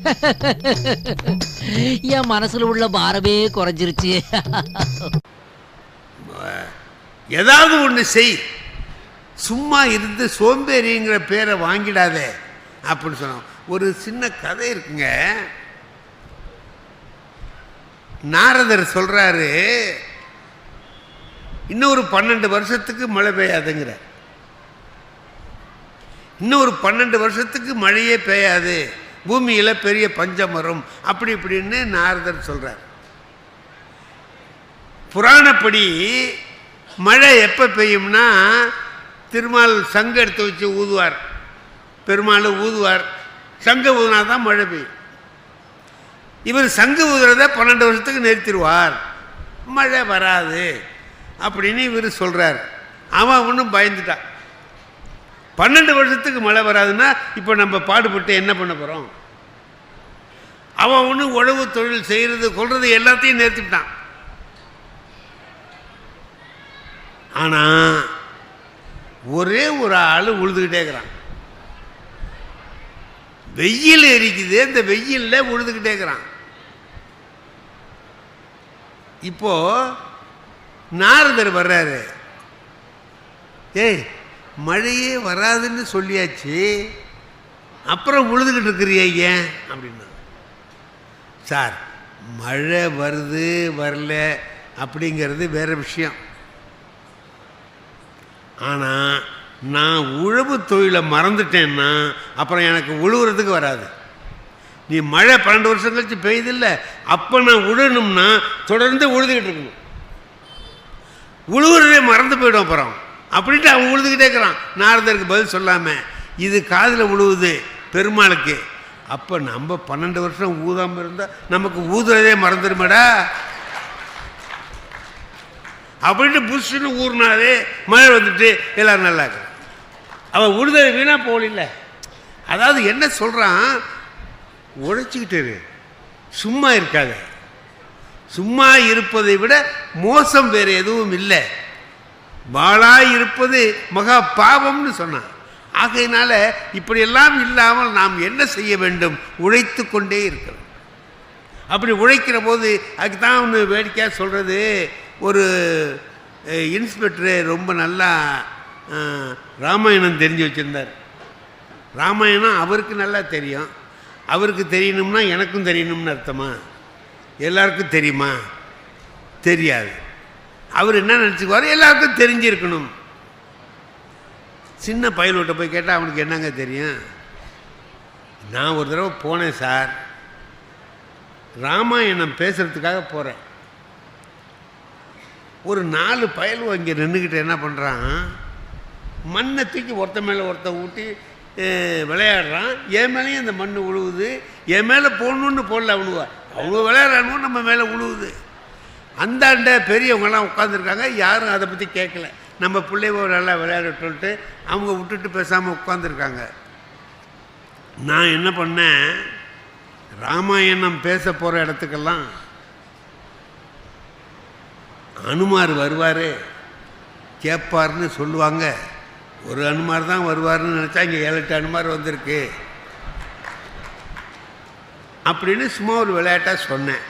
என் மனசுல உள்ள பாரமே குறைஞ்சிருச்சு. ஏதாவது ஒன்று செய். சும்மா இருந்து சோம்பேறிங்கிற பேரை வாங்கிடாதே அப்படின்னு சொன்னோம். ஒரு சின்ன கதை இருக்குங்க. நாரதர் சொல்றாரு இன்னொரு பன்னெண்டு வருஷத்துக்கு மழை பெய்யாதுங்கிற. இன்னொரு பன்னெண்டு வருஷத்துக்கு மழையே பெய்யாது. பூமியில் பெரிய பஞ்சம் வரும். அப்படி இப்படின்னு நாரதர் சொல்கிறார் புராணப்படி மழை எப்போ பெய்யும்னா திருமால் சங்கு எடுத்து வச்சு ஊதுவார். பெருமாள் ஊதுவார். சங்கு ஊதுனா தான் மழை பெய்யும். இவர் சங்கு ஊதுறத பன்னெண்டு வருஷத்துக்கு நிறுத்திடுவார். மழை வராது அப்படின்னு இவர் சொல்கிறார் அவன் ஒன்றும் பயந்துட்டான். பன்னெண்டு வருஷத்துக்கு மழை வராதுன்னா இப்போ நம்ம பாடுபட்டு என்ன பண்ண போகிறோம் அவன் ஒன்று உழவு தொழில் செய்கிறது கொள்வது எல்லாத்தையும் நிறுத்திட்டான். ஆனால் ஒரே ஒரு ஆள் உழுதுகிட்டே இருக்கிறான். வெயில் எரிக்குது இந்த வெயிலில் உழுதுகிட்டே இருக்கிறான். இப்போ நாரதர் வர்றாரு. ஏய் மழையே வராதுன்னு சொல்லியாச்சு அப்புறம் உழுதுகிட்டு இருக்கிறிய ஏன்? அப்படின்னா சார் மழை வருது வரல அப்படிங்கிறது வேற விஷயம். ஆனால் நான் உழவு தொழிலை மறந்துட்டேன்னா அப்புறம் எனக்கு உழுவுறதுக்கு வராது. நீ மழை பன்னெண்டு வருஷம் கழிச்சு பெய்யுதில்ல அப்போ நான் உழணும்னா தொடர்ந்து உழுதுகிட்டு இருக்கணும். உழுவுறதே மறந்து போயிடும் அப்புறம். அப்படின்ட்டு அவன் உழுதுகிட்டே இருக்கிறான். நாரதருக்கு பதில் சொல்லாமல் இது காதில் உழுவுது பெருமாளுக்கு. அப்போ நம்ம பன்னெண்டு வருஷம் ஊதாமல் இருந்தால் நமக்கு ஊதுறதே மறந்துடுமாடா அப்படின்ட்டு புஷ்ஷுன்னு ஊறினாலே மழை வந்துட்டு எல்லோரும் நல்லா இருக்கு அவன் உழுதல் வீணாக போகல அதாவது என்ன சொல்கிறான் உழைச்சிக்கிட்டு சும்மா இருக்காது. சும்மா இருப்பதை விட மோசம் வேறு எதுவும் இல்லை. வாழாய் இருப்பது மகா பாவம்னு சொன்னான் ஆகையினால இப்படியெல்லாம் இல்லாமல் நாம் என்ன செய்ய வேண்டும்? உழைத்து கொண்டே இருக்கிறோம். அப்படி உழைக்கிற போது அதுக்கு தான் ஒன்று வேடிக்கையாக சொல்கிறது ஒரு இன்ஸ்பெக்டரு ரொம்ப நல்லா ராமாயணம் தெரிஞ்சு வச்சுருந்தார். ராமாயணம் அவருக்கு நல்லா தெரியும். அவருக்கு தெரியணும்னா எனக்கும் தெரியணும்னு அர்த்தமா? எல்லாருக்கும் தெரியுமா? தெரியாது. அவர் என்ன நினச்சிக்குவார்? எல்லாருக்கும் தெரிஞ்சிருக்கணும். சின்ன பயலோட்ட போய் கேட்டால் அவனுக்கு என்னங்க தெரியும்? நான் ஒரு தடவை போனேன் சார். ராமாயணம் பேசுகிறதுக்காக போகிறேன் ஒரு நாலு பயலும் இங்கே நின்றுக்கிட்டு என்ன பண்ணுறான் மண்ணை தூக்கி ஒருத்த மேலே ஒருத்த ஊட்டி விளையாடுறான். என் மேலேயும் அந்த மண் உழுவுது. என் மேலே போடணுன்னு போடல அவனுவா. அவங்க விளையாடுறானுவோ நம்ம மேலே உழுவுது. அந்தாண்ட பெரியவங்கெல்லாம் உட்காந்துருக்காங்க யாரும் அதை பற்றி கேட்கல. நம்ம பிள்ளைவோ நல்லா விளையாடட்டும்ட்டு அவங்க விட்டுட்டு பேசாமல் உட்காந்துருக்காங்க நான் என்ன பண்ணேன்? ராமாயணம் பேச போகிற இடத்துக்கெல்லாம் அனுமார் வருவார். கேட்பார்னு சொல்லுவாங்க. ஒரு அனுமார் தான் வருவார்னு நினச்சா இங்கே ஏழு எட்டு அனுமார் வந்திருக்கு. அப்படின்னு சும்மா ஒரு விளையாட்டாக சொன்னேன்.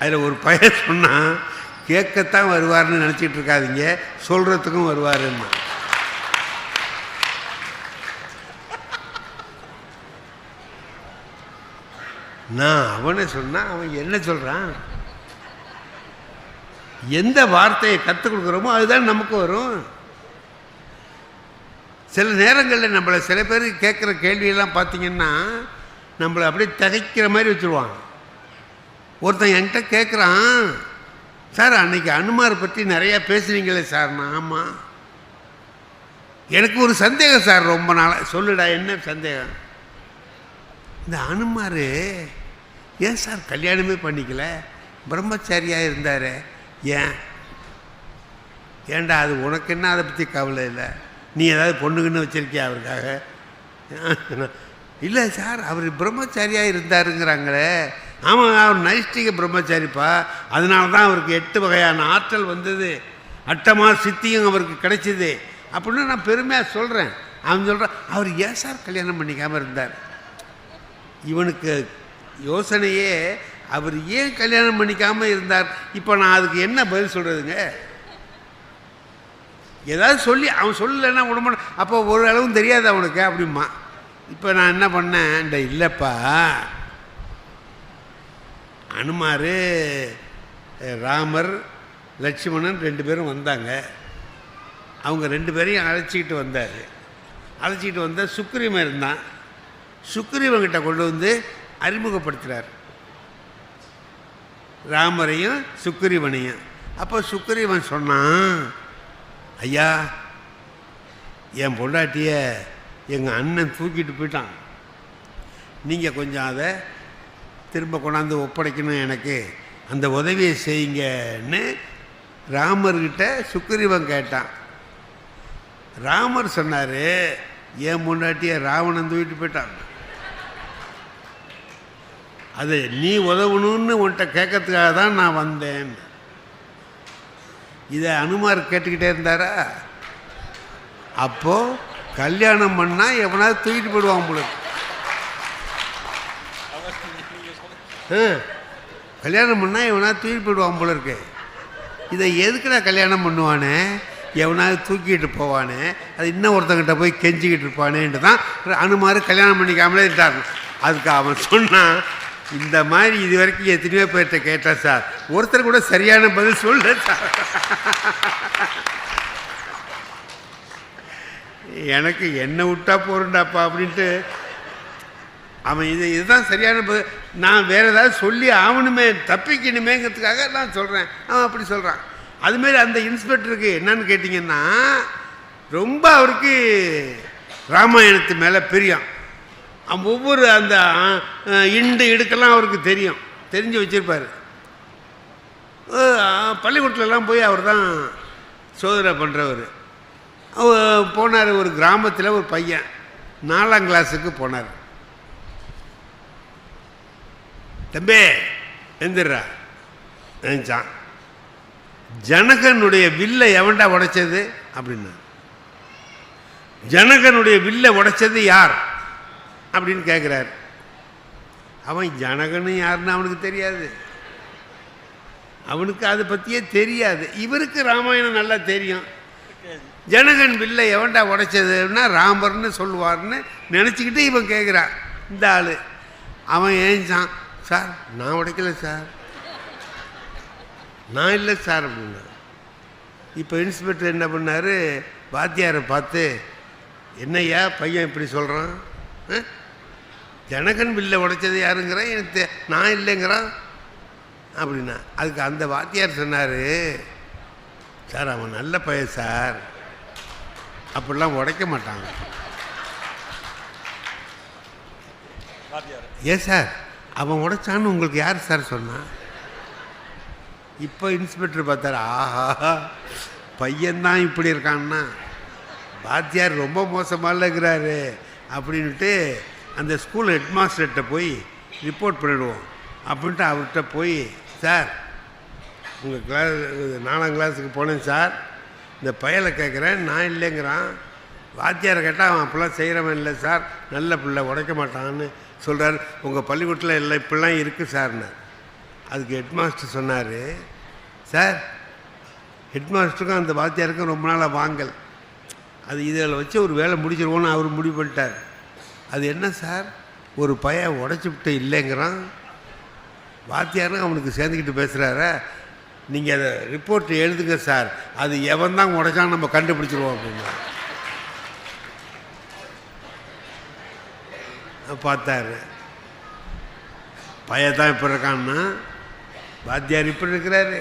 அதில் ஒரு பையன் சொன்னால் கேட்கத்தான் வருவார்னு நினச்சிட்டு இருக்காதீங்க சொல்கிறதுக்கும் வருவாருன்னு. நான் அவனை சொன்னால் அவன் என்ன சொல்கிறான் எந்த வார்த்தையை கற்றுக் கொடுக்குறோமோ அதுதான் நமக்கு வரும். சில நேரங்களில் நம்மளை சில பேர் கேட்குற கேள்வியெல்லாம் பார்த்தீங்கன்னா நம்மளை அப்படியே திகைக்கிற மாதிரி வச்சுருவாங்க. ஒருத்தன் என்கிட்ட கேட்குறான் சார் அன்னைக்கு அனுமார் பற்றி நிறையா பேசுனீங்களே சார். நான் ஆமாம் எனக்கு ஒரு சந்தேகம் சார் ரொம்ப நாளாக சொல்லுடா என்ன சந்தேகம்? இந்த அனுமார் ஏன் சார் கல்யாணமே பண்ணிக்கல? பிரம்மச்சாரியாக இருந்தார் ஏன்? ஏன்டா அது உனக்கு என்ன அதை பற்றி கவலை இல்லை? நீ ஏதாவது பொண்ணுக்குன்னு வச்சுருக்கியா அவருக்காக? இல்லை சார் அவர் பிரம்மச்சாரியாக இருந்தாருங்கிறாங்களே ஆமாம் அவர் நைஷ்டிக பிரம்மச்சாரிப்பா. அதனால தான் அவருக்கு எட்டு வகையான ஆற்றல் வந்தது. அட்டமா சித்தியும் அவருக்கு கிடைச்சிது. அப்படின்னு நான் பெருமையாக சொல்கிறேன் அவன் சொல்கிறான் அவர் ஏன் சார் கல்யாணம் பண்ணிக்காமல் இருந்தார்? இவனுக்கு யோசனையே அவர் ஏன் கல்யாணம் பண்ணிக்காமல் இருந்தார்? இப்போ நான் அதுக்கு என்ன பதில் சொல்கிறதுங்க ஏதாவது சொல்லி அவன் சொல்லலைன்னா உடம்பு அப்போ ஓரளவும் தெரியாது அவனுக்கு அப்படிமா இப்போ நான் என்ன பண்ணேன்? இல்லைப்பா. அனுமார் ராமர் லட்சுமணன் ரெண்டு பேரும் வந்தாங்க. அவங்க ரெண்டு பேரையும் அழைச்சிக்கிட்டு வந்தார். அழைச்சிக்கிட்டு வந்த சுக்ரீவன் இருந்தான். சுக்ரீவன்கிட்ட கொண்டு வந்து அறிமுகப்படுத்துகிறார் ராமரையும் சுக்ரீவனையும். அப்போ சுக்ரீவன் சொன்னான் ஐயா என் பொண்டாட்டிய எங்கள் அண்ணன் தூக்கிட்டு போயிட்டான். நீங்கள் கொஞ்சம் அதை திரும்ப கொண்டாந்து ஒப்படைக்கணும் எனக்கு. அந்த உதவியை செய்யுங்கன்னு ராமர்கிட்ட சுக்ரீவன் கேட்டான். ராமர் சொன்னார் என் முன்னாட்டியே ராவணன் தூக்கிட்டு போயிட்டான். அது நீ உதவணும்னு உன்கிட்ட கேட்கறதுக்காக தான் நான் வந்தேன். இதை அனுமார் கேட்டுக்கிட்டே இருந்தாரா? அப்போது கல்யாணம் பண்ணால் எவனாவது தூக்கிட்டு போயிடுவான் உங்களுக்கு ஆ கல்யாணம் பண்ணால் எவனாவது தூக்கி போயிடுவான் போல இருக்கு. இதை எதுக்குடா கல்யாணம் பண்ணுவானே? எவனாவது தூக்கிட்டு போவானே? அது இன்னும் ஒருத்தங்கிட்ட போய் கெஞ்சிக்கிட்டு இருப்பானேன்ட்டு தான் அனுமாரு கல்யாணம் பண்ணிக்காமலே இருந்தார். அதுக்கு அவன் சொன்னான் இந்த மாதிரி இது வரைக்கும் எத்தனையோ பேர்கிட்ட கேட்டேன் சார். ஒருத்தர் கூட சரியான பதில் சொல்ல சார். எனக்கு என்ன விட்டா போறேன்டாப்பா அப்படின்ட்டு அவன் இது இதுதான் சரியான பதில். நான் வேற ஏதாவது சொல்லி ஆகணுமே தப்பிக்கணுமேங்கிறதுக்காக நான் சொல்கிறேன் அவன் அப்படி சொல்கிறான் அதுமாரி அந்த இன்ஸ்பெக்டருக்கு என்னன்னு கேட்டிங்கன்னா ரொம்ப அவருக்கு ராமாயணத்து மேலே பிரியம். அவன் ஒவ்வொரு அந்த இண்டு இடுக்கெல்லாம் அவருக்கு தெரியும். தெரிஞ்சு வச்சுருப்பார். பள்ளிக்கூடத்துலலாம் போய் அவர் தான் சோதனை பண்ணுறவர் அவர் போனார் ஒரு கிராமத்தில் ஒரு பையன். நாலாம் கிளாஸுக்கு போனார். தம்பே எந்திரா நினைச்சான் ஜனகனுடைய வில்லை எவன்டா உடைச்சது? அப்படின்னா. ஜனகனுடைய வில்லை உடைச்சது யார்? அப்படின்னு கேட்குறாரு அவன் ஜனகன்னு யாருன்னு அவனுக்கு தெரியாது. அவனுக்கு அதை பற்றியே தெரியாது. இவருக்கு ராமாயணம் நல்லா தெரியும். ஜனகன் வில்லை எவன்டா உடைச்சதுன்னா ராமர்னு சொல்லுவார்னு நினச்சிக்கிட்டு இவன் கேட்குறான் இந்த ஆள். அவன் ஏஞ்சான். சார் நான் உடைக்கல சார். நான் இல்லை சார் அப்படின்னா இப்போ இன்ஸ்பெக்டர் என்ன பண்ணார்? வாத்தியாரை பார்த்து என்னய்யா பையன் இப்படி சொல்கிறான் ஜனகன் வில்லை உடைச்சது யாருங்கிறான் எனக்கு நான் இல்லைங்கிறான் அப்படின்னா அதுக்கு அந்த வாத்தியார் சொன்னார் சார் அவன் நல்ல பையன் சார். அப்படிலாம் உடைக்க மாட்டாங்க. ஏன் சார்? அவன் உடைச்சான்னு உங்களுக்கு யார் சார் சொன்னான் இப்போ இன்ஸ்பெக்டர் பார்த்தாரு ஆஹா பையன்தான் இப்படி இருக்கான்னா. பாத்தியார் ரொம்ப மோசமாக இருக்கிறாரு அப்படின்ட்டு அந்த ஸ்கூல் ஹெட்மாஸ்டர்கிட்ட போய் ரிப்போர்ட் பண்ணிடுவோம் அப்படின்ட்டு அவர்கிட்ட போய் சார் உங்கள் கிளாஸ் நாலாம் கிளாஸுக்கு போனேன் சார். இந்த பயலை கேட்குறேன் நான் இல்லைங்கிறான். வாத்தியாரை கேட்டால் அவன் அப்படிலாம் செய்கிறவன் இல்லை சார். நல்ல பிள்ளை உடைக்க மாட்டான்னு சொல்கிறார் உங்கள் பள்ளிக்கூடத்தில் எல்லாம் இப்படிலாம் இருக்குது சார்னு. அதுக்கு ஹெட்மாஸ்டர் சொன்னார் சார் ஹெட்மாஸ்டருக்கும் அந்த வாத்தியாருக்கும் ரொம்ப நாளாக வாங்கல். அது இதில் வச்சு ஒரு வேலை முடிச்சிருவோன்னு அவர் முடிவு பண்ணிட்டார். அது என்ன சார்? ஒரு பையன் உடச்சி விட்டு இல்லைங்கிறான். வாத்தியாரும் அவனுக்கு சேர்ந்துக்கிட்டு பேசுகிறார நீங்கள் அதை ரிப்போர்ட் எழுதுங்க சார். அது எவன் தான் உடைச்சான்னு நம்ம கண்டுபிடிச்சிருவோம். அப்படின்னா பார்த்தாரு. பையன் தான் இப்படி இருக்கான்னா? வாத்தியார் இப்படி இருக்கிறாரு.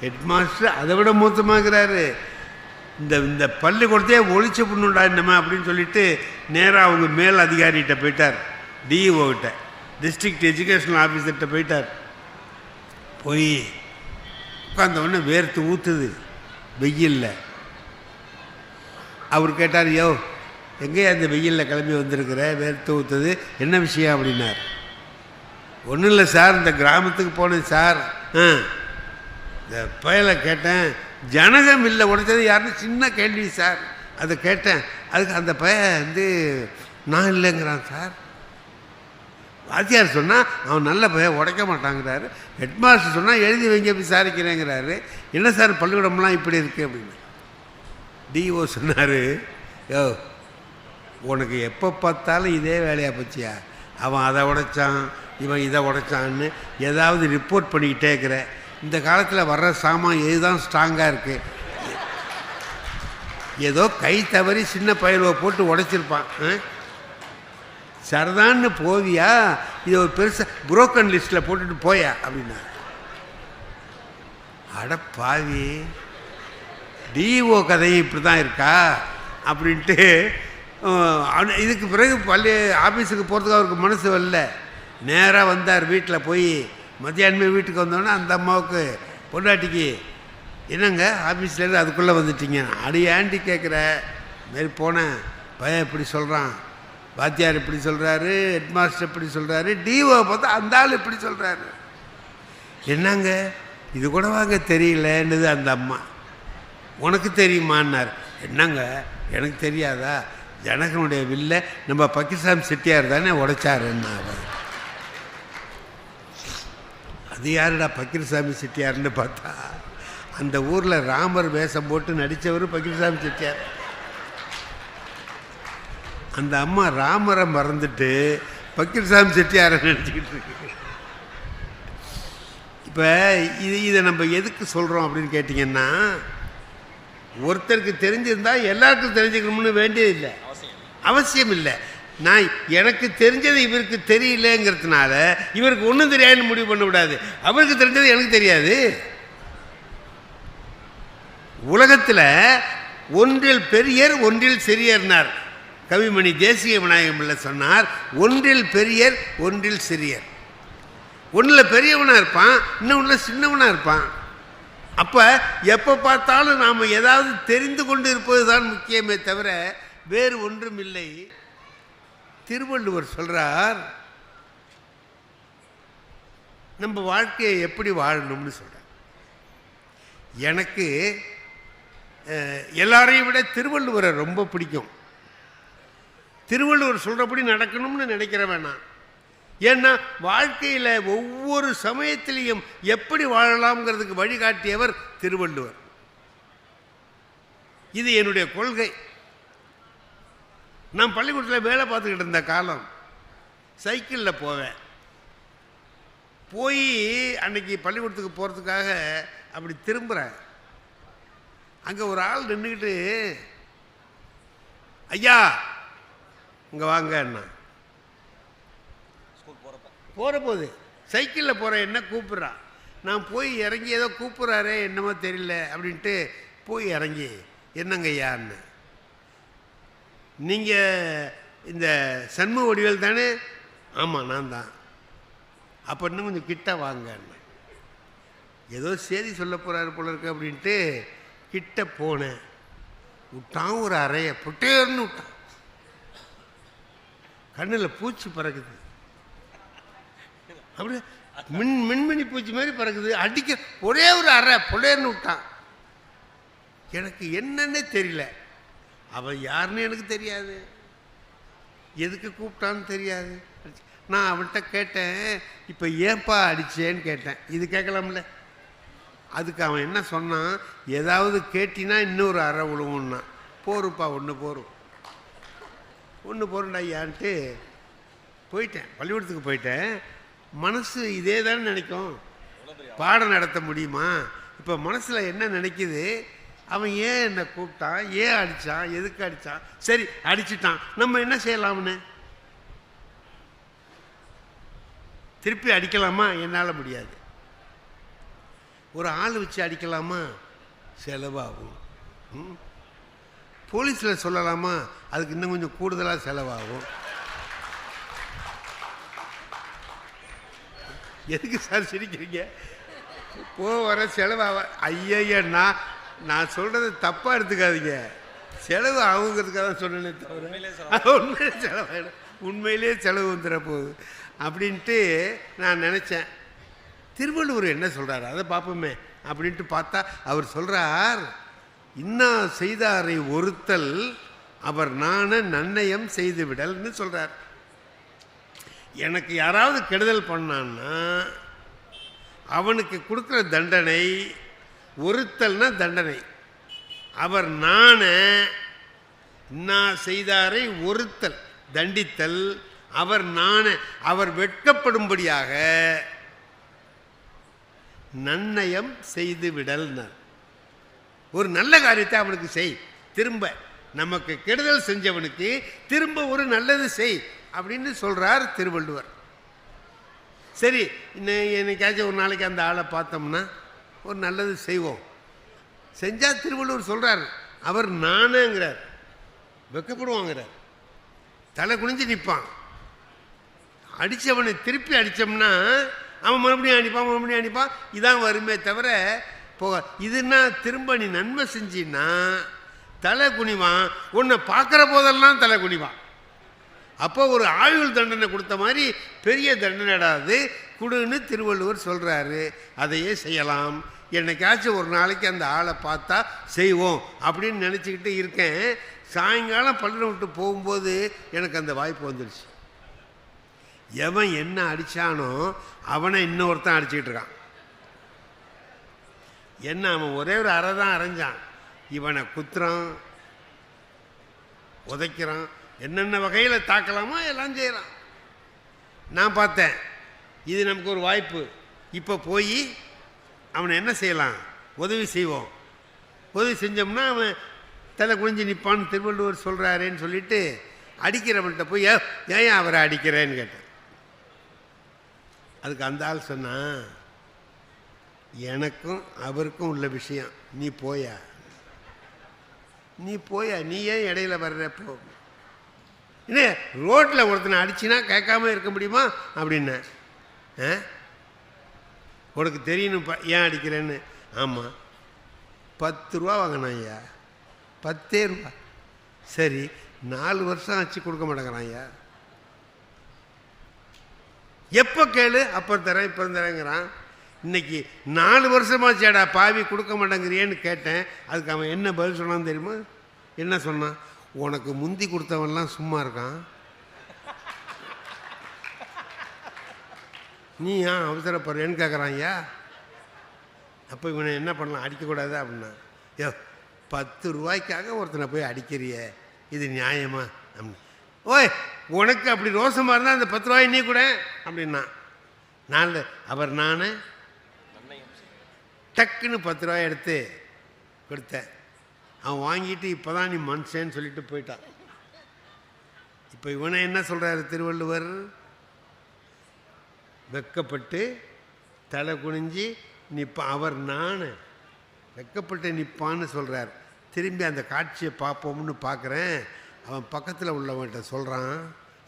ஹெட் மாஸ்டர் அதை விட மூத்தமாகிறாரு இந்த இந்த பள்ளிக்கூடத்தையே ஒழிச்சு பண்ணுண்டா என்னமா அப்படின்னு சொல்லிட்டு நேராக அவங்க மேல் அதிகாரிகிட்ட போயிட்டார். டிஇஓகிட்ட டிஸ்ட்ரிக்ட் எஜுகேஷனல் ஆஃபீஸர்கிட்ட போயிட்டார். போய் உட்காந்த உடனே வேர்த்து ஊற்றுது வெயில்ல அவர் கேட்டார் யோ எங்கேயா அந்த வெயிலில் கிளம்பி வந்திருக்கிற வேர்த்து ஊற்றுது என்ன விஷயம் அப்படின்னார். ஒன்றும் இல்லை சார் இந்த கிராமத்துக்கு போனேன் சார். ஆ. இந்த பயலை கேட்டேன் ஜனகம் இல்லை உடைச்சது யாருன்னு சின்ன கேள்வி சார். அதை கேட்டேன் அதுக்கு அந்த பய வந்து நான் இல்லைங்கிறான் சார். வாத்தியார் சொன்னால் அவன் நல்ல பையன் உடைக்க மாட்டாங்கிறாரு. ஹெட்மாஸ்டர் சொன்னால் எழுதி வைங்க விசாரிக்கிறேங்கிறாரு. என்ன சார் பள்ளிக்கூடம்லாம் இப்படி இருக்குது அப்படின்னு. டிஓ சொன்னார் யோ உனக்கு எப்போ பார்த்தாலும் இதே வேலையாக போச்சியா? அவன் அதை உடைச்சான் இவன் இதை உடைச்சான்னு ஏதாவது ரிப்போர்ட் பண்ணிக்கிட்டே இருக்கிற. இந்த காலத்தில் வர்ற சாமான் எதுதான் ஸ்ட்ராங்காக இருக்குது ஏதோ கை தவறி சின்ன பயலுவை போட்டு உடைச்சிருப்பான் சரதான்னு போவியா? இது ஒரு பெருசாக புரோக்கன் லிஸ்ட்டில் போட்டுட்டு போயா அப்படின்னா. அட பாவி டிஓ கதையும் இப்படி தான் இருக்கா? அப்படின்ட்டு இதுக்கு பிறகு பள்ளி ஆஃபீஸுக்கு போகிறதுக்கு அவருக்கு மனசு வரல. நேராக வந்தார் வீட்டில் போய் மத்தியானமே வீட்டுக்கு வந்தோடனே அந்த அம்மாவுக்கு பொண்டாட்டிக்கு என்னங்க ஆஃபீஸ்லேருந்து அதுக்குள்ளே வந்துட்டீங்க? அடி ஆண்டி கேட்குற மாரி போனேன். பையன் இப்படி சொல்கிறான் வாத்தியார் இப்படி சொல்கிறாரு ஹெட்மாஸ்டர் இப்படி சொல்கிறாரு டிஓ பார்த்தா அந்த ஆள் இப்படி சொல்கிறாரு என்னங்க இது கூட வாங்க தெரியலன்னுது அந்த அம்மா. உனக்கு தெரியுமான்னார். என்னங்க எனக்கு தெரியாதா? ஜனகனுடைய வில்ல நம்ம பக்கிசாமி செட்டியார் தானே உடைச்சாருன்னா அவர். அது யாருடா பக்கீர்சாமி செட்டியார்னு பார்த்தா? அந்த ஊரில் ராமர் வேஷம் போட்டு நடித்தவர் பக்கீர்சாமி செட்டியார். அந்த அம்மா ராமரை மறந்துட்டு பக்கீர்சாமி செட்டியாரை நினச்சிக்கிட்டு இருக்கு. இப்போ இது இதை நம்ம எதுக்கு சொல்கிறோம் அப்படின்னு கேட்டிங்கன்னா ஒருத்தருக்கு தெரிஞ்சிருந்தால் எல்லாருக்கும் தெரிஞ்சுக்கணும்னு வேண்டியதில்லை. அவசியம் இல்லை நான் எனக்கு தெரிஞ்சது இவருக்கு தெரியலங்கிறதுனால இவருக்கு ஒன்றும் தெரியாதுன்னு முடிவு பண்ணக்கூடாது அவருக்கு தெரிஞ்சது எனக்கு தெரியாது. உலகத்தில் ஒன்றில் பெரியர் ஒன்றில் சிறியர்னார். கவிமணி தேசிய விநாயகம் பிள்ளை சொன்னார் ஒன்றில் பெரியர் ஒன்றில் சிறியர். ஒன்றில் பெரியவனாக இருப்பான் இன்னொன்றில் சின்னவனாக இருப்பான். அப்போ எப்போ பார்த்தாலும் நாம் ஏதாவது தெரிந்து கொண்டு இருப்பது தான் முக்கியமே தவிர வேறு ஒன்றும் இல்லை திருவள்ளுவர் சொல்கிறார் நம்ம வாழ்க்கையை எப்படி வாழணும்னு சொல்கிறார் எனக்கு எல்லாரையும் விட திருவள்ளுவரை ரொம்ப பிடிக்கும். திருவள்ளுவர் சொல்கிறபடி நடக்கணும்னு நினைக்கிற வேணாம் ஏன்னா வாழ்க்கையில் ஒவ்வொரு சமயத்திலையும் எப்படி வாழலாம்ங்கிறதுக்கு வழிகாட்டியவர் திருவள்ளுவர். இது என்னுடைய கொள்கை. நான் பள்ளிக்கூடத்தில் வேலை பார்த்துக்கிட்டு இருந்த காலம். சைக்கிளில் போவேன். போய் அன்னைக்கு பள்ளிக்கூடத்துக்கு போகிறதுக்காக அப்படி திரும்புகிறேன் அங்கே ஒரு ஆள் நின்றுக்கிட்டு ஐயா இங்கே வாங்க அண்ணா. போகிற போது சைக்கிளில் போகிற என்ன கூப்பிட்றான் நான் போய் இறங்கி ஏதோ கூப்பிட்றாரே என்னமோ தெரியல அப்படின்ட்டு போய் இறங்கி என்னங்க ஐயான்னு நீங்கள் இந்த சண்முக வடிவேல் தானே? ஆமாம் நான் தான். அப்போ இன்னும் கொஞ்சம் கிட்ட வாங்க ஏதோ செய்தி சொல்ல போகிறாரு போல இருக்கு அப்படின்ட்டு கிட்ட போனேன். விட்டான் ஒரு அறைய புட்டேர்னு விட்டான். கண்ணில் பூச்சி பறக்குது. அப்படியே மின் மின்மினி பூச்சி மாதிரி பறக்குது. அடிக்க ஒரே ஒரு அறை புலேர்னு விட்டான். எனக்கு என்னன்னே தெரியல. அவன் யாருன்னு எனக்கு தெரியாது. எதுக்கு கூப்பிட்டான்னு தெரியாது. நான் அவன்கிட்ட கேட்டேன் இப்போ ஏன்பா அடிச்சேன்னு கேட்டேன். இது கேட்கலாம்ல. அதுக்கு அவன் என்ன சொன்னான்? ஏதாவது கேட்டினா இன்னொரு அறை விழுவுன்னா போருப்பா ஒன்று போரும் ஒன்று போருண்டா ஐயான்ட்டு. போயிட்டேன் பள்ளிக்கூடத்துக்கு போயிட்டேன். மனசு இதே தானே நினைக்கும். பாடம் நடத்த முடியுமா? இப்போ மனசில் என்ன நினைக்குது? அவன் ஏன் என்னை கூப்பிட்டான்? ஏன் அடித்தான் எதுக்கு அடித்தான் சரி அடிச்சிட்டான். நம்ம என்ன செய்யலாம்னு? திருப்பி அடிக்கலாமா? என்னால் முடியாது. ஒரு ஆள் வச்சு அடிக்கலாமா? செலவாகும். ம்? போலீஸில் சொல்லலாமா? அதுக்கு இன்னும் கொஞ்சம் கூடுதலாக செலவாகும். எதுக்கு சார் சிரிக்கிறீங்க? போக வர செலவாக ஐயையண்ணா நான் சொல்கிறத தப்பாக எடுத்துக்காதீங்க. செலவு ஆகுங்கிறதுக்காக தான் சொன்னேனே தவிர உண்மையிலே செலவாயிடும் உண்மையிலே செலவு வந்துட போகுது. அப்படின்ட்டு நான் நினச்சேன். திருவள்ளுவர் என்ன சொல்கிறார் அதை பார்ப்போமே அப்படின்ட்டு பார்த்தா அவர் சொல்கிறார் இன்னா செய்தாரை ஒருத்தல் அவர் நாண நன்னயம் செய்து விடல்னு சொல்கிறார் எனக்கு யாராவது கெடுதல் பண்ணான்னா அவனுக்கு கொடுக்குற தண்டனை ஒருத்தல்னா தண்டனை. அவர் நான நான் செய்தாரை ஒருத்தல் தண்டித்தல். அவர் நான அவர் வெட்கப்படும்படியாக நன்னயம் செய்து விடல் ஒரு நல்ல காரியத்தை அவனுக்கு செய். திரும்ப நமக்கு கெடுதல் செஞ்சவனுக்கு திரும்ப ஒரு நல்லது செய் அப்படின்னு சொல்றார் திருவள்ளுவர். சரி இன்னைக்காச்சும் என்னைக்காச்சும் ஒரு நாளைக்கு அந்த ஆளை பார்த்தோம்னா ஒரு நல்லது செய்வோம். செஞ்சால் திருவள்ளுவர் சொல்கிறார் அவர் நானேங்கிறார். வெக்கப்படுவாங்கிறார். தலை குனிஞ்சு நிற்பான் அடித்தவனை திருப்பி அடித்தோம்னா அவன் மறுபடியும் அடிப்பான் மறுபடியும் அடிப்பான். இதான் வருமே தவிர போக இதுனா திரும்ப நீ நன்மை செஞ்சின்னா தலை குனிவான். உன்னை பார்க்குற போதெல்லாம் தலை குனிவான். அப்போ ஒரு ஆயுள் தண்டனை கொடுத்த மாதிரி பெரிய தண்டனைடாது. கொடுன்னு திருவள்ளுவர் சொல்கிறாரு அதையே செய்யலாம். என்னைக்காச்சும் ஒரு நாளைக்கு அந்த ஆளை பார்த்தா செய்வோம் அப்படின்னு நினச்சிக்கிட்டு இருக்கேன். சாயங்காலம் பள்ளிடம் விட்டு போகும்போது எனக்கு அந்த வாய்ப்பு வந்துடுச்சு எவன் என்ன அடித்தானோ அவனை இன்னொருத்தன் அடிச்சுக்கிட்டு இருக்கான். என்ன அவன் ஒரே ஒரு அறை தான் அரைஞ்சான். இவனை குத்துறான் உதைக்கிறான் என்னென்ன வகையில் தாக்கலாமோ எல்லாம் செய்கிறான் நான் பார்த்தேன். இது நமக்கு ஒரு வாய்ப்பு. இப்போ போய் அவனை என்ன செய்யலாம்? உதவி செய்வோம். உதவி செஞ்சோம்னா அவன் தலை குனிஞ்சு நிற்பான்னு திருவள்ளுவர் சொல்கிறாரேன்னு சொல்லிட்டு அடிக்கிறவன்கிட்ட போய் "ஏ, ஏன் அவரை அடிக்கிறேன்னு கேட்டேன். அதுக்கு அந்த ஆள் சொன்னான் எனக்கும் அவருக்கும் உள்ள விஷயம். நீ போயா? நீ போயா? நீ ஏன் இடையில வர்ற போ என்ன ரோட்டில் ஒருத்தனை அடிச்சினா கேட்காம இருக்க முடியுமா? அப்படின்னேன் ஆ? உனக்கு தெரியணும்ப்பா ஏன் அடிக்கிறேன்னு? ஆமாம் பத்து ரூபா வாங்கினான் ஐயா. பத்தே ரூபா. சரி நாலு வருஷம் ஆச்சு கொடுக்க மாட்டேங்கிறான் ஐயா. எப்போ கேளு? அப்போ தரேன் இப்போ தரேங்கிறான். இன்னைக்கு நாலு வருஷமாச்சேடா பாவி கொடுக்க மாட்டேங்கிறியேன்னு கேட்டேன். அதுக்கு அவன் என்ன பதில் சொன்னான்னு தெரியுமா? என்ன சொன்னான்? உனக்கு முந்தி கொடுத்தவன்லாம் சும்மா இருக்கான். நீ ஏன் அவசரப்படுறேன்னு கேட்குறான் ஐயா? அப்போ இவனை என்ன பண்ணலாம்? அடிக்கக்கூடாது அப்படின்னா யோ பத்து ரூபாய்க்காக ஒருத்தனை போய் அடிக்கிறியே இது நியாயமா? அப்படின்னு. ஓய் உனக்கு அப்படி ரோசமாக இருந்தால் அந்த பத்து ரூபாய் நீ கூட அப்படின்னா. நான் அவர் நான். டக்குன்னு பத்து ரூபாய் எடுத்து கொடுத்தேன். அவன் வாங்கிட்டு இப்போ தான் நீ மனுஷன்னு சொல்லிட்டு போயிட்டான். இப்போ இவனை என்ன சொல்கிறாரு திருவள்ளுவர்? வெக்கப்பட்டு தலை குனிஞ்சு நிற்பான் அவர் நான். வெக்கப்பட்டு நிற்பான்னு சொல்கிறார் திரும்பி அந்த காட்சியை பார்ப்போம்னு பார்க்குறேன். அவன் பக்கத்தில் உள்ளவன்கிட்ட சொல்கிறான்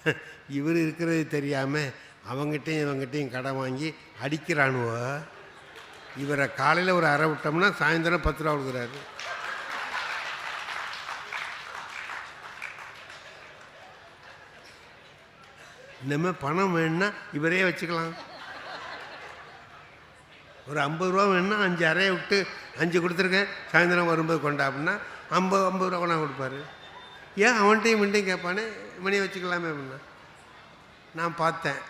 இவர் இருக்கிறது தெரியாமல் அவங்ககிட்டையும் இவங்ககிட்டையும் கடை வாங்கி அடிக்கிறானுவோ? இவரை காலையில் ஒரு அரை விட்டோம்னா சாயந்தரம் பத்து ரூபா கொடுக்குறாரு. இனிமேல் பணம் வேணும்னா இவரே வச்சுக்கலாம். ஒரு ஐம்பது ரூபா வேணும்னா அஞ்சு அறையை விட்டு அஞ்சு கொடுத்துருக்கேன். சாயந்தரம் வரும்போது கொண்டா அப்படின்னா ஐம்பது ஐம்பது ரூபா கொண்டா கொடுப்பாரு. ஏன் அவன்கிட்டையும் இவன்ட்டையும் கேட்பானே? இவனையும் வச்சுக்கலாமே அப்படின்னா. நான் பார்த்தேன்.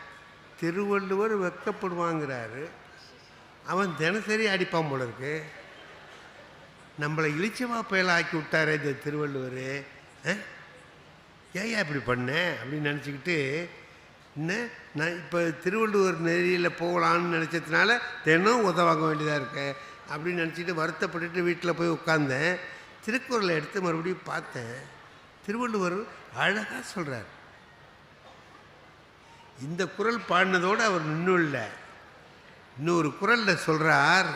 திருவள்ளுவர் வெக்கப்படுவாங்கிறாரு. அவன் தினசரி அடிப்பான் போல இருக்கு. நம்மளை இழிச்சவா பயல ஆக்கி விட்டாரே இந்த திருவள்ளுவர். ஏன் இப்படி பண்ணேன் அப்படின்னு நினச்சிக்கிட்டு என்ன? நான் இப்போ திருவள்ளுவர் நெறியில் போகலான்னு நினச்சதுனால தினம் உதவாங்க வேண்டியதாக இருக்கு அப்படின்னு நினச்சிட்டு வருத்தப்பட்டுட்டு வீட்டில் போய் உட்காந்தேன் திருக்குறளை எடுத்து மறுபடியும் பார்த்தேன். திருவள்ளுவர் அழகாக சொல்கிறார் இந்த குரல் பாடினதோடு அவர் நின்றும் இல்லை. இன்னொரு குரலில் சொல்கிறார்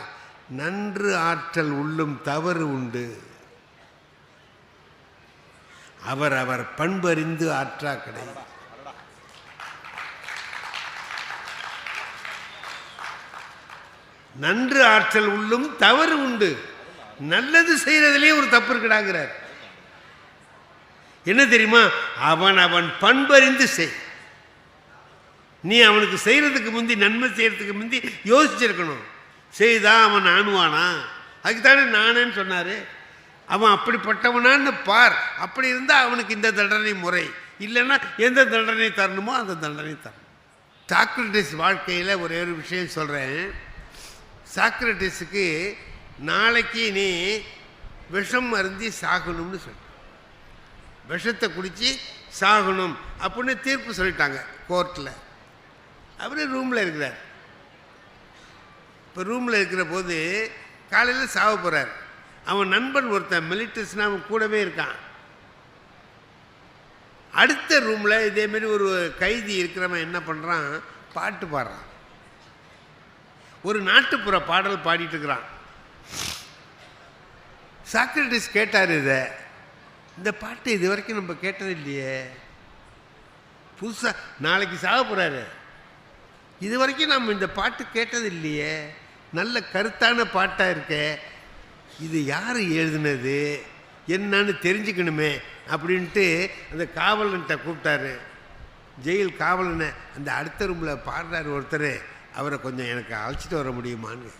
நன்று ஆற்றல் உள்ளும் தவறு உண்டு. அவர் அவர் பண்பறிந்து ஆற்றா கிடையாது. நன்று ஆற்றல் உள்ளும் தவறு உண்டு. நல்லது செய்யறதுலயே ஒரு தப்பு இருக்குடாங்கிறார். என்ன தெரியுமா? அவன் அவன் பண்பறிந்து செய். நீ அவனுக்கு செய்யறதுக்கு முந்தி நன்மை செய்யறதுக்கு முந்தி யோசிச்சிருக்கணும். செய்தா அவன் நாணுவானா அதுக்குதானே நானேன்னு சொன்னார். அவன் அப்படிப்பட்டவனான்னு பார். அப்படி இருந்தால் அவனுக்கு இந்த தண்டனை முறை. இல்லைன்னா எந்த தண்டனை தரணுமோ அந்த தண்டனை தரணும் சாக்ரட்டிஸ் வாழ்க்கையில் ஒரே ஒரு விஷயம் சொல்கிறேன் சாக்ரட்டிஸுக்கு நாளைக்கு நீ விஷம் அருந்தி சாகணும்னு சொல். விஷத்தை குடித்து சாகணும் அப்படின்னு தீர்ப்பு சொல்லிட்டாங்க கோர்ட்டில் அவர் ரூமில் இருக்கிறார். இப்போ ரூமில் இருக்கிற போது காலையில் சாக போகிறார் அவன் நண்பன் ஒருத்தன் மிலிட்டரிஸ்னா அவன் கூடவே இருக்கான். அடுத்த ரூமில் இதேமாரி ஒரு கைதி இருக்கிறவன் என்ன பண்ணுறான் பாட்டு பாடுறான். ஒரு நாட்டுப்புற பாடல் பாடிட்டு இருக்கிறான் சாக்ரட்டிஸ் கேட்டார் இதை. இந்த பாட்டு இது வரைக்கும் நம்ம கேட்டது இல்லையே. புதுசாக நாளைக்கு சாக போகிறாரு இது வரைக்கும் நம்ம இந்த பாட்டு கேட்டது இல்லையே. நல்ல கருத்தான பாட்டாக இருக்கே. இது யார் எழுதுனது? என்னன்னு தெரிஞ்சுக்கணுமே அப்படின்ட்டு அந்த காவலன்கிட்ட கூப்பிட்டாரு. ஜெயில் காவலனை அந்த அடுத்த ரூமில் பாடுறாரு ஒருத்தர். அவரை கொஞ்சம் எனக்கு அழைச்சிட்டு வர முடியுமான்னு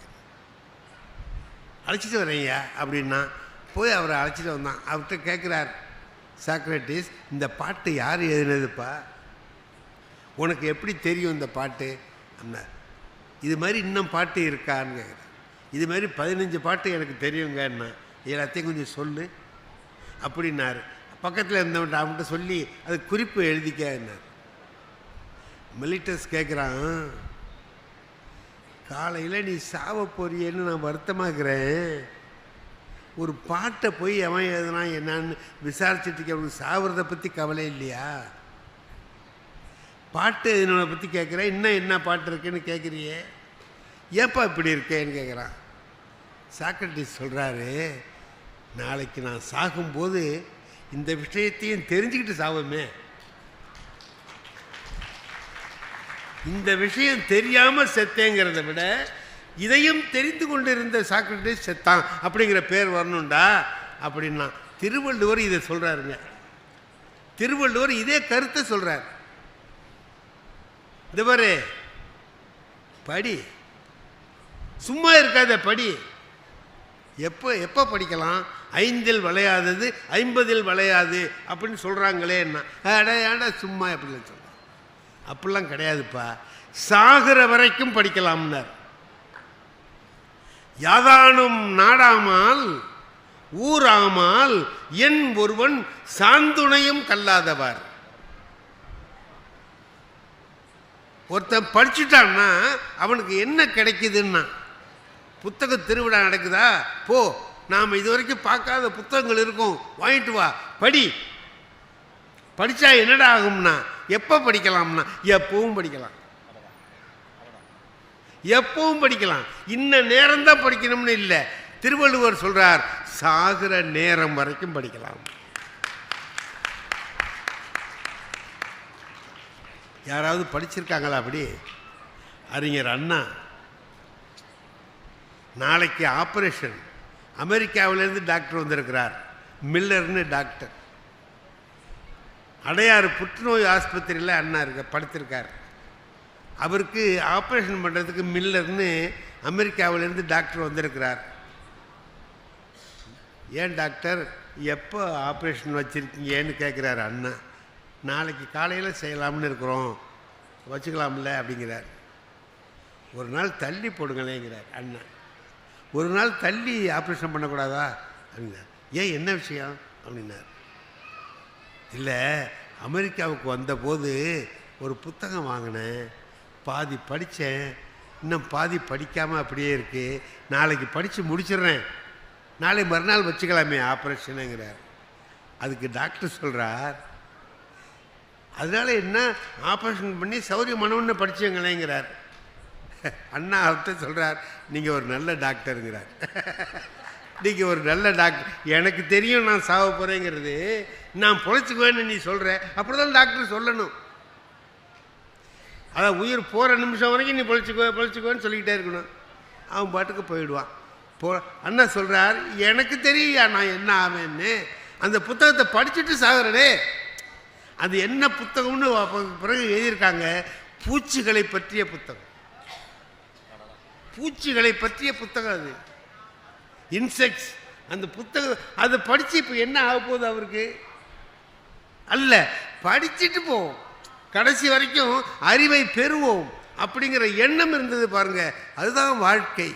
அழைச்சிட்டு வரேன்யா அப்படின்னா போய் அவரை அழைச்சிட்டு வந்தான். அவர்கிட்ட கேட்குறார் சாக்ரட்டிஸ் இந்த பாட்டு யார் எழுதினதுப்பா? உனக்கு எப்படி தெரியும் இந்த பாட்டு? அப்படின்னா இது மாதிரி இன்னும் பாட்டு இருக்கான்னு கேட்குறேன். இது மாதிரி பதினஞ்சு பாட்டு எனக்கு தெரியுங்கன்னா எல்லாத்தையும் கொஞ்சம் சொல்லு. அப்படின்னாரு. பக்கத்தில் இருந்தவன்ட்ட அவன்கிட்ட சொல்லி அது குறிப்பு எழுதிக்கன்னார் மிலிட்டஸ் கேட்குறான். காலையில் நீ சாவ போறியேன்னு நான் வருத்தமாக்குறேன். ஒரு பாட்டை போய் எவன் எதுனா என்னன்னு விசாரிச்சுட்டு இருக்க, அவனுக்கு பற்றி கவலை இல்லையா? பாட்டு என்னோட பற்றி கேட்குறேன் இன்னும் என்ன பாட்டு இருக்குன்னு கேட்குறியே ஏப்பா இப்படி இருக்கேன்னு கேட்குறான் சாக்ரட்டிஸ் சொல்கிறாரு நாளைக்கு நான் சாகும்போது இந்த விஷயத்தையும் தெரிஞ்சுக்கிட்டு சாவுமே. இந்த விஷயம் தெரியாமல் செத்தேங்கிறத விட இதையும் தெரிந்து கொண்டிருந்த சாக்ரட்டிஸ் செத்தான். அப்படிங்கிற பேர் வரணும்டா அப்படின்னா. திருவள்ளுவர் இதை சொல்கிறாருங்க திருவள்ளுவர் இதே கருத்தை சொல்கிறார் இந்த பாரு படி. சும்மா இருக்காத படி. எப்போ எப்போ படிக்கலாம்? ஐந்தில் விளையாதது ஐம்பதில் விளையாது அப்படின்னு சொல்கிறாங்களே என்ன அட சும்மா அப்படின்னு அப்படிலாம் கிடையாதுப்பா. சாகிற வரைக்கும் படிக்கலாம்னார். யாதானும் நாடாமால் ஊராமால் என் ஒருவன் சாந்துணையும் கல்லாதவர். ஒருத்தன் படிச்சுட்டான்னா அவனுக்கு என்ன கிடைக்குதுன்னா? புத்தக திருவிழா நடக்குதா? போ நாம் இது வரைக்கும் பார்க்காத புத்தகங்கள் இருக்கும். வாங்கிட்டு வா படி. படித்தா என்னடா ஆகும்னா? எப்போ படிக்கலாம்னா எப்பவும் படிக்கலாம். எப்பவும் படிக்கலாம். இன்ன நேரம் தான் படிக்கணும்னு இல்லை. திருவள்ளுவர் சொல்றார் சாகிற நேரம் வரைக்கும் படிக்கலாம். யாராவது படிச்சிருக்காங்களா அப்படி? அறிஞர் அண்ணா. நாளைக்கு ஆப்ரேஷன். அமெரிக்காவிலேருந்து டாக்டர் வந்திருக்கிறார். மில்லர்னு டாக்டர். அடையாறு புற்றுநோய் ஆஸ்பத்திரியில் அண்ணா இருக்க படுத்திருக்கார். அவருக்கு ஆப்ரேஷன் பண்ணுறதுக்கு மில்லர்னு அமெரிக்காவிலேருந்து டாக்டர் வந்திருக்கிறார். ஏன் டாக்டர் எப்போ ஆப்ரேஷன் வச்சுருக்கீங்கன்னு கேட்குறாரு அண்ணா. நாளைக்கு காலையில் செய்யலாம்னு இருக்கிறோம். வச்சுக்கலாம்ல அப்படிங்கிறார். ஒரு நாள் தள்ளி போடுங்களேங்கிறார் அண்ணா. ஒரு நாள் தள்ளி ஆப்ரேஷன் பண்ணக்கூடாதா? அப்படின்னார் ஏன் என்ன விஷயம்? அப்படின்னார். இல்லை அமெரிக்காவுக்கு வந்தபோது ஒரு புத்தகம் வாங்கினேன். பாதி படித்தேன் இன்னும் பாதி படிக்காமல் அப்படியே இருக்குது நாளைக்கு படித்து முடிச்சிடுறேன். நாளை மறுநாள் வச்சுக்கலாமே ஆப்ரேஷனுங்கிறார். அதுக்கு டாக்டர் சொல்கிறார் அதனால என்ன? ஆப்ரேஷன் பண்ணி சௌரியமானவன்னு படிச்சுங்களேங்கிறார் அண்ணா அவர்கிட்ட சொல்கிறார் நீங்கள் ஒரு நல்ல டாக்டருங்கிறார். இன்றைக்கி ஒரு நல்ல டாக்டர் எனக்கு தெரியும் நான் சாக போகிறேங்கிறது நான் பொழைச்சிக்குவேன்னு நீ சொல்கிற அப்படி தான் டாக்டர் சொல்லணும். அதான் உயிர் போகிற நிமிஷம் வரைக்கும் நீ பொழைச்சிக்குவே பொழைச்சிக்குவேன்னு சொல்லிக்கிட்டே இருக்கணும். அவன் பாட்டுக்கு போயிடுவான். போ அண்ணா சொல்கிறார் எனக்கு தெரியா நான் என்ன ஆவேன்னு. அந்த புத்தகத்தை படிச்சுட்டு சாகுறனே. அது என்ன புத்தகம்னு பிறகு எழுதியிருக்காங்க. பூச்சிகளை பற்றிய புத்தகம். பூச்சிகளை பற்றிய புத்தகம் அது. இன்செக்ட்ஸ் அந்த புத்தகம் அதை படித்து இப்போ என்ன ஆக போகுது அவருக்கு? அல்ல படிச்சுட்டு போவோம் கடைசி வரைக்கும் அறிவை பெறுவோம் அப்படிங்கிற எண்ணம் இருந்தது பாருங்கள் அதுதான் வாழ்க்கை.